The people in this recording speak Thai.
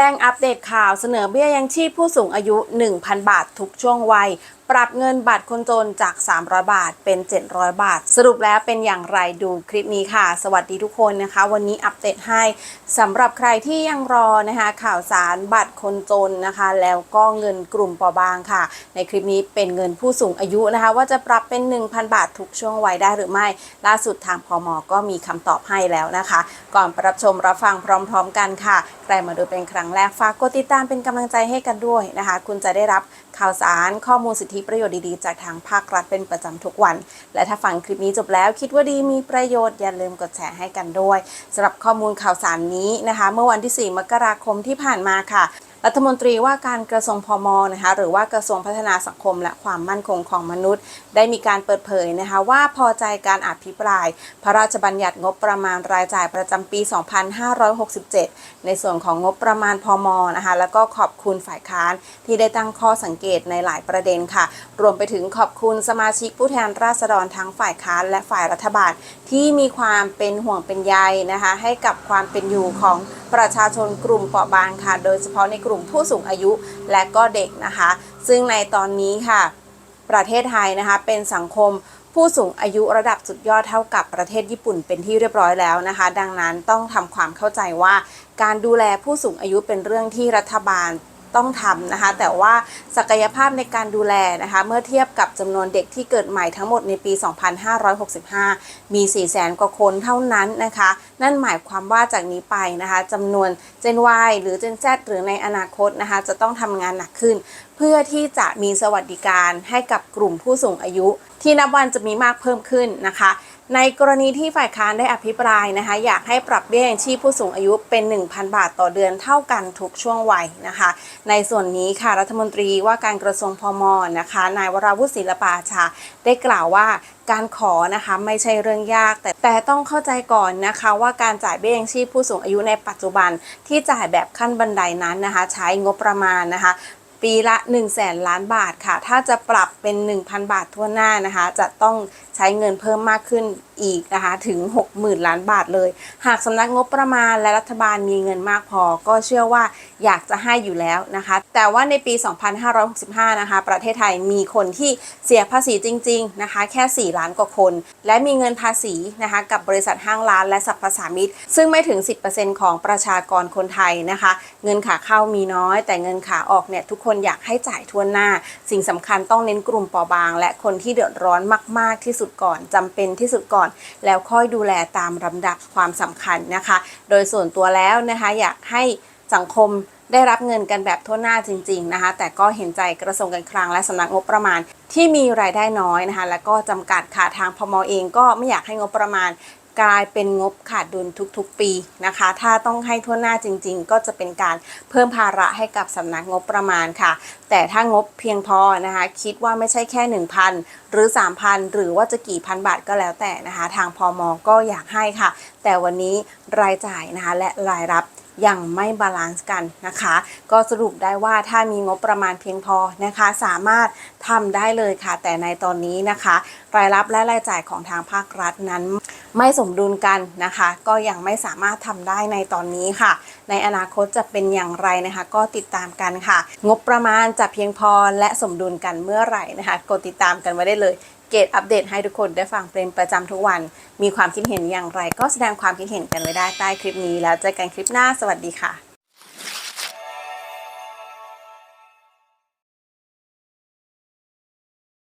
จ้งอัปเดตข่าวเสนอเบี้ยยังชีพผู้สูงอายุ 1,000 บาททุกช่วงวัย ปรับเงินบัตรคนจนจาก 300 บาทเป็น 700 บาท สรุปแล้วเป็นอย่างไรดูคลิปนี้ค่ะ สวัสดีทุกคนนะคะ วันนี้อัปเดตให้สำหรับใครที่ยังรอนะคะ ข่าวสารบัตรคนจนนะคะ แล้วก็เงินกลุ่มเปราะบางค่ะ ในคลิปนี้เป็นเงินผู้สูงอายุนะคะ ว่าจะปรับเป็น 1,000 บาททุกช่วงวัยได้หรือไม่ ล่าสุดทางพมก็มีคำตอบให้แล้วนะคะ ก่อนไปรับชมรับฟังพร้อม ๆ กันค่ะ ใครมาดูเป็นครั้งแรกฝากกดติดตามเป็นกำลังใจให้กันด้วยนะคะ คุณจะได้รับข่าวสารข้อมูลสิทธิประโยชน์ดีๆ จากทางภาครัฐเป็นประจำทุกวัน และถ้าฟังคลิปนี้จบแล้วคิดว่าดีมีประโยชน์อย่าลืมกดแชร์ให้กันด้วยสำหรับข้อมูลข่าวสารนี้นะคะ เมื่อวันที่ 4 มกราคมที่ผ่านมาค่ะ รัฐมนตรีว่าการกระทรวงพมนะคะหรือว่ากระทรวงพัฒนาสังคม และความมั่นคงของมนุษย์ ได้มีการเปิดเผยนะคะว่าพอใจการอภิปราย พระราชบัญญัติงบประมาณรายจ่ายประจำปี 2567 ในส่วนของงบประมาณพมนะคะแล้วก็ขอบคุณฝ่ายค้านที่ได้ตั้งข้อสังเกตในหลายประเด็นค่ะ รวมไปถึงขอบคุณสมาชิกผู้แทนราษฎรทั้งฝ่ายค้านและฝ่ายรัฐบาล ที่มีความเป็นห่วงเป็นใยนะคะให้กับความเป็นอยู่ของ ประชาชนกลุ่มเปราะบางค่ะ โดยเฉพาะในกลุ่มผู้สูงอายุและก็เด็กนะคะ ซึ่งในตอนนี้ค่ะ ประเทศไทยนะคะเป็นสังคมผู้สูงอายุระดับสุดยอดเท่ากับประเทศญี่ปุ่นเป็นที่เรียบร้อยแล้วนะคะ ดังนั้นต้องทำความเข้าใจว่า การดูแลผู้สูงอายุเป็นเรื่องที่รัฐบาล ต้องทำนะคะ แต่ว่าศักยภาพในการดูแลนะคะ เมื่อเทียบกับจำนวนเด็กที่เกิดใหม่ทั้งหมดในปี 2565 มี 4 0 0แสนกว่าคนเท่านั้นนะคะ นั่นหมายความว่าจากนี้ไปนะคะจำนวน Gen Y หรือ Gen Z หรือในอนาคตนะคะ จะต้องทำงานหนักขึ้น เพื่อที่จะมีสวัสดิการให้กับกลุ่มผู้สูงอายุ ที่นับวันจะมีมากเพิ่มขึ้นนะคะ ในกรณีที่ฝ่ายค้านได้อภิปรายนะคะ อยากให้ปรับเบี้ยยังชีพผู้สูงอายุเป็น 1,000 บาทต่อเดือนเท่ากันทุกช่วงวัยนะคะ ในส่วนนี้ค่ะรัฐมนตรีว่าการกระทรวงพมนะคะ นายวราวุฒิศิลปาชา ได้กล่าวว่าการขอนะคะไม่ใช่เรื่องยาก แต่แต่ต้องเข้าใจก่อนนะคะว่าการจ่ายเบี้ยยังชีพผู้สูงอายุในปัจจุบันที่จ่ายแบบขั้นบันไดนั้นนะคะ ใช้งบประมาณนะคะ ปีละ 1 0 0 0 0แสนล้านบาทค่ะ ถ้าจะปรับเป็น 1,000 บาททั่วหน้านะคะ จะต้องใช้เงินเพิ่มมากขึ้น อีกนะคะถึง 60,000 ล้านบาทเลย หากสำนักงบประมาณและรัฐบาลมีเงินมากพอ ก็เชื่อว่าอยากจะให้อยู่แล้วนะคะ แต่ว่าในปี 2565 นะคะ ประเทศไทยมีคนที่เสียภาษีจริง ๆ นะคะ แค่ 4 ล้านกว่าคน และมีเงินภาษีนะคะกับบริษัทห้างร้านและสรรพสามิตซึ่งไม่ถึง 10%ของประชากรคนไทยนะคะ เงินขาเข้ามีน้อย แต่เงินขาออกเนี่ยทุกคนอยากให้จ่ายทั่วหน้า สิ่งสำคัญต้องเน้นกลุ่มเปราะบาง และคนที่เดือดร้อนมาก ๆที่สุดก่อนจำเป็นที่สุดก่อนแล้วค่อยดูแลตามลำดับความสำคัญนะคะ โดยส่วนตัวแล้วนะคะอยากให้สังคมได้รับเงินกันแบบทั่วหน้าจริง ๆนะคะ แต่ก็เห็นใจกระทรวงการคลังและสำนักงบประมาณที่มีรายได้น้อยนะคะ และก็จำกัดค่ะทางพมเองก็ไม่อยากให้งบประมาณ กลายเป็นงบขาดดุลทุกๆ ปีนะคะ ถ้าต้องให้ทั่วหน้าจริง ๆ ก็จะเป็นการเพิ่มภาระให้กับสำนักงบประมาณค่ะ แต่ถ้างบเพียงพอนะคะ คิดว่าไม่ใช่แค่ 1,000 หรือ 3,000 หรือว่าจะกี่พันบาทก็แล้วแต่นะคะ ทางพมก็อยากให้ค่ะ แต่วันนี้รายจ่ายนะคะและรายรับยังไม่บาลานซ์กันนะคะ ก็สรุปได้ว่าถ้ามีงบประมาณเพียงพอนะคะ สามารถทำได้เลยค่ะ แต่ในตอนนี้นะคะ รายรับและรายจ่ายของทางภาครัฐนั้น ไม่สมดุลกันนะคะ ก็ยังไม่สามารถทำได้ในตอนนี้ค่ะ ในอนาคตจะเป็นอย่างไรนะคะ ก็ติดตามกันค่ะ งบประมาณจะเพียงพอและสมดุลกันเมื่อไหร่นะคะ กดติดตามกันไว้ได้เลยเกตอัปเดตให้ทุกคนได้ฟังเป็นประจำทุกวัน มีความคิดเห็นอย่างไร ก็แสดงความคิดเห็นกันไว้ได้ใต้คลิปนี้ แล้วเจอกันคลิปหน้าสวัสดีค่ะ